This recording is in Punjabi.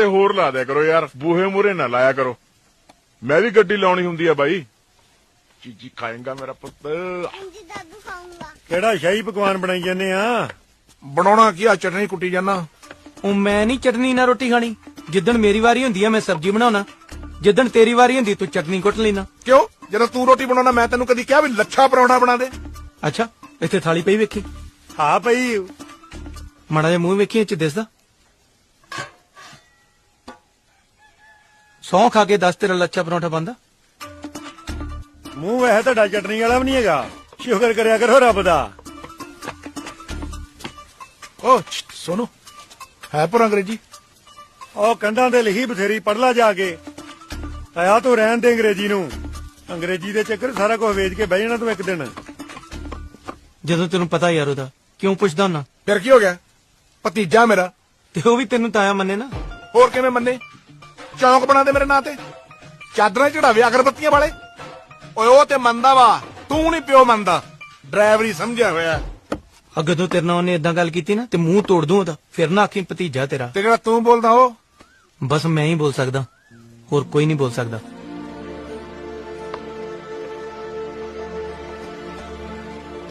ਤੇ ਹੋਰ ਲਾ ਦਿਆ ਕਰੋ ਯਾਰ। ਬੂਹੇ ਮੂਰੇ ਨਾ ਲਾਇਆ ਕਰੋ। ਮੈਂ ਵੀ ਗੱਡੀ ਲਾਉਣੀ ਹੁੰਦੀ ਆ ਬਾਈ। ਚੀਜੀ ਖਾਏਗਾ ਮੇਰਾ ਪੁੱਤ। ਹਾਂਜੀ ਦਾਦੂ ਖਾਊਂਗਾ। ਕਿਹੜਾ ਸ਼ਾਹੀ ਪਕਵਾਨ ਬਣਾਈ ਜਾਂਦੇ ਆ? ਬਣਾਉਣਾ ਕੀ ਆ? ਚਟਨੀ ਕੁੱਟੀ ਜਾਣਾ ਉਹ ਮੈਂ ਨਹੀਂ ਚਟਨੀ ਨਾਲ ਰੋਟੀ ਖਾਣੀ। ਜਿੱਦਣ ਮੇਰੀ ਵਾਰੀ ਹੁੰਦੀ ਆ ਮੈਂ ਸਬਜ਼ੀ ਬਣਾਉਣਾ। ਜਿੱਦਣ ਤੇਰੀ ਵਾਰੀ ਹੁੰਦੀ ਤੂੰ ਚਟਨੀ ਕੁੱਟ ਲੈਣਾ। ਕਿਉਂ? ਜਦੋਂ ਤੂੰ ਰੋਟੀ ਬਣਾਉਣਾ ਮੈਂ ਤੈਨੂੰ ਕਦੀ ਕਿਹਾ ਵੀ ਲੱਛਾ ਪਰੌਂਠਾ ਬਣਾ ਦੇ। ਅੱਛਾ ਇੱਥੇ ਥਾਲੀ ਪਈ ਵੇਖੀ। ਹਾਂ ਭਈ ਮਾੜਾ ਜਿਹਾ ਮੂੰਹ ਵੇਖੀ ਇਹ ਚ ਦਿਸਦਾ। ਸੌਂ ਖਾ ਕੇ ਦੱਸ ਤੇਰਾ ਲੱਛਾ ਪਰੌਂਠਾ ਬੰਦਾ ਮੂੰਹ ਵੈਸੇ ਤੁਹਾਡਾ ਚਟਨੀ ਵਾਲਾ ਵੀ ਨਹੀਂ ਹੈਗਾ। ਸ਼ੁਕਰ ਕਰਿਆ ਕਰੋ ਰੱਬ ਦਾ। ਓ ਸੁਣੋ ਹੈ ਪਰ ਅੰਗਰੇਜ਼ੀ? ਉਹ ਕੰਧਾਂ ਤੇ ਲਿਖੀ ਬਥੇਰੀ ਪੜ ਲਾ ਜਾ ਕੇ। ਆਇਆ ਤੂੰ ਰਹਿਣ ਦੇ ਅੰਗਰੇਜ਼ੀ ਨੂੰ। ਅੰਗਰੇਜ਼ੀ ਦੇ ਚੱਕਰ ਸਾਰਾ ਕੁਝ ਵੇਚ ਕੇ ਬਹਿ ਜਾਣਾ ਤੂੰ ਇੱਕ ਦਿਨ। ਜਦੋਂ ਤੈਨੂੰ ਪਤਾ ਯਾਰ ਉਹਦਾ ਕਿਉਂ ਪੁੱਛਦਾ ਹੁੰਨਾ ਫਿਰ ਕੀ ਹੋ ਗਿਆ? ਭਤੀਜਾ ਮੇਰਾ। ਤੇ ਉਹ ਵੀ ਤੈਨੂੰ ਤਾਇਆ ਮੰਨੇ ਨਾ। ਹੋਰ ਕਿਵੇਂ ਮੰਨੇ? ਚੌਂਕ ਬਣਾ ਦੇ ਮੇਰੇ ਨਾਂ ਤੇ? ਚਾਦਰਾਂ ਚੜਾਵੇ ਅਗਰਬੱਤੀਆਂ ਵਾਲੇ? ਓਏ ਉਹ ਤੇ ਮੰਨਦਾ ਵਾ। ਤੂੰ ਨਹੀਂ ਪਿਓ ਮੰਨਦਾ। ਡਰਾਈਵਰੀ ਸਮਝਿਆ ਹੋਇਆ। ਅੱਗੇ ਤੋਂ ਤੇਰੇ ਨਾਲ ਉਹਨੇ ਇਦਾਂ ਗੱਲ ਕੀਤੀ ਨਾ ਤੇ ਮੂੰਹ ਤੋੜ ਦੂੰ ਉਹਦਾ। ਫਿਰ ਨਾ ਆਖੀ ਭਤੀਜਾ ਤੇਰਾ। ਤੇ ਜਿਹੜਾ ਤੂੰ ਬੋਲਦਾ ਉਹ? ਬਸ ਮੈਂ ਹੀ ਬੋਲ ਸਕਦਾ। ਹੋਰ ਕੋਈ ਨਹੀਂ ਬੋਲ ਸਕਦਾ।